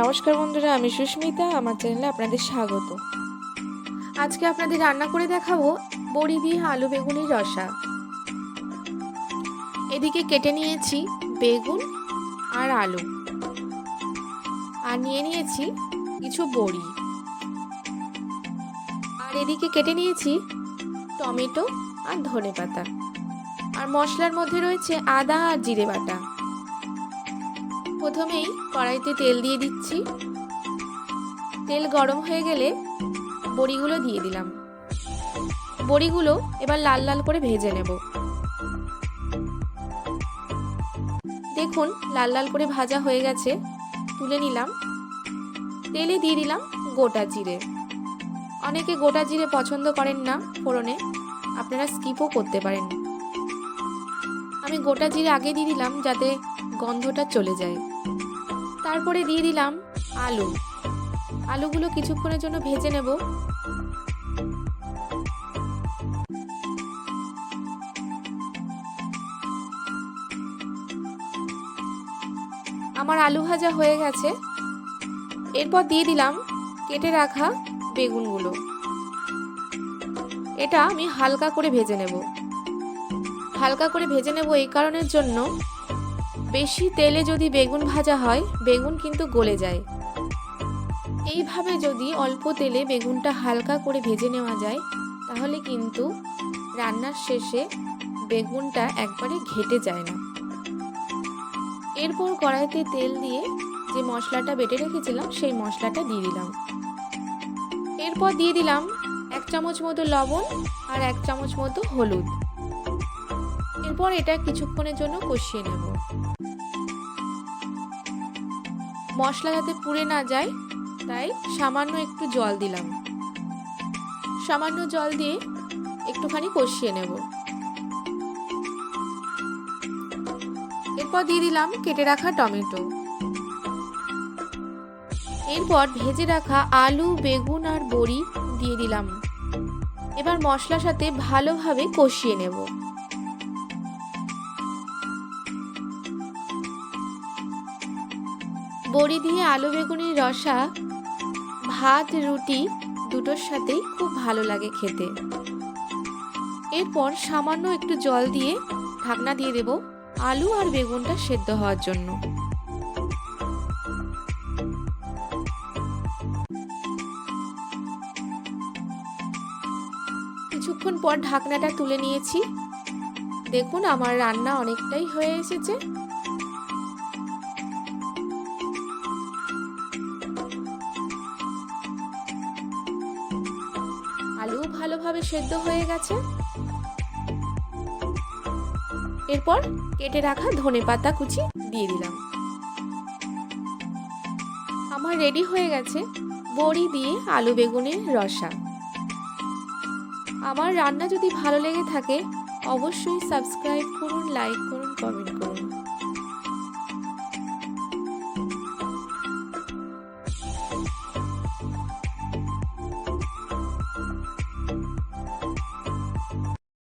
নমস্কার বন্ধুরা, আমি সুস্মিতা, আমার চ্যানেলে আপনাদের স্বাগত। আজকে আপনাদের রান্না করে দেখাবো বড়ি দিয়ে আলু বেগুনের রসা। এদিকে কেটে নিয়েছি বেগুন আর আলু। আর নিয়ে নিয়েছি কিছু বড়ি। আর এদিকে কেটে নিয়েছি টমেটো আর ধনে পাতা আর মশলার মধ্যে রয়েছে আদা আর জিরে বাটা। প্রথমেই কড়াইতে তেল দিয়ে দিচ্ছি। তেল গরম হয়ে গেলে বড়িগুলো দিয়ে দিলাম। বড়িগুলো এবার লাল লাল করে ভেজে নেব। দেখুন, লাল লাল করে ভাজা হয়ে গেছে। তুলে নিলাম। তেলে দিয়ে দিলাম গোটা জিরে। অনেকে গোটা জিরে পছন্দ করেন না ফোড়নে। আপনারা স্কিপও করতে পারেন। আমি গোটা জিরে আগে দিয়ে দিলাম যাতে গন্ধটা চলে যায়। তারপরে দিয়ে দিলাম আলু। আলুগুলো কিছুক্ষণের জন্য ভেজে নেব। আমার আলু ভাজা হয়ে গেছে। এরপর দিয়ে দিলাম কেটে রাখা বেগুনগুলো। এটা আমি হালকা করে ভেজে নেব। হালকা করে ভেজে নেব এই কারণের জন্য বেশি তেলে যদি বেগুন ভাজা হয়, বেগুন কিন্তু গলে যায়। এইভাবে যদি অল্প তেলে বেগুনটা হালকা করে ভেজে নেওয়া যায়, তাহলে কিন্তু রান্নার শেষে বেগুনটা একবারে ঘেটে যায় না। এরপর কড়াইতে তেল দিয়ে যে মশলাটা বেটে রেখেছিলাম, সেই মশলাটা দিয়ে দিলাম। এরপর দিয়ে দিলাম এক চামচ মতো লবণ আর এক চামচ মতো হলুদ। এরপর এটা কিছুক্ষণের জন্য কষিয়ে নেব। মশলা যাতে পুড়ে না যায়, তাই সামান্য একটু জল দিলাম। সামান্য জল দিয়ে একটুখানি কষিয়ে নেব। এরপর দিয়ে দিলাম কেটে রাখা টমেটো। এরপর ভেজে রাখা আলু, বেগুন আর বড়ি দিয়ে দিলাম। এবার মশলার সাথে ভালোভাবে কষিয়ে নেব। বড়ি দিয়ে আলু বেগুনের রসা, ভাত, রুটি দুটোর সাথেই খুব ভালো লাগে খেতে। এরপর সামান্য একটু জল দিয়ে ঢাকনা দিয়ে দেব আলু আর বেগুনটা সেদ্ধ হওয়ার জন্য। কিছুক্ষণ পর ঢাকনাটা তুলে নিয়েছি। দেখুন আমার রান্না অনেকটাই হয়ে এসেছে। ভালোভাবে সেদ্ধ হয়ে গেছে। এরপর কেটে রাখা ধনে পাতা কুচি দিয়ে দিলাম। আমার রেডি হয়ে গেছে বড়ি দিয়ে আলু বেগুনের রসা। আমার রান্না যদি ভালো লেগে থাকে, অবশ্যই সাবস্ক্রাইব করুন, লাইক করুন, কমেন্ট করুন।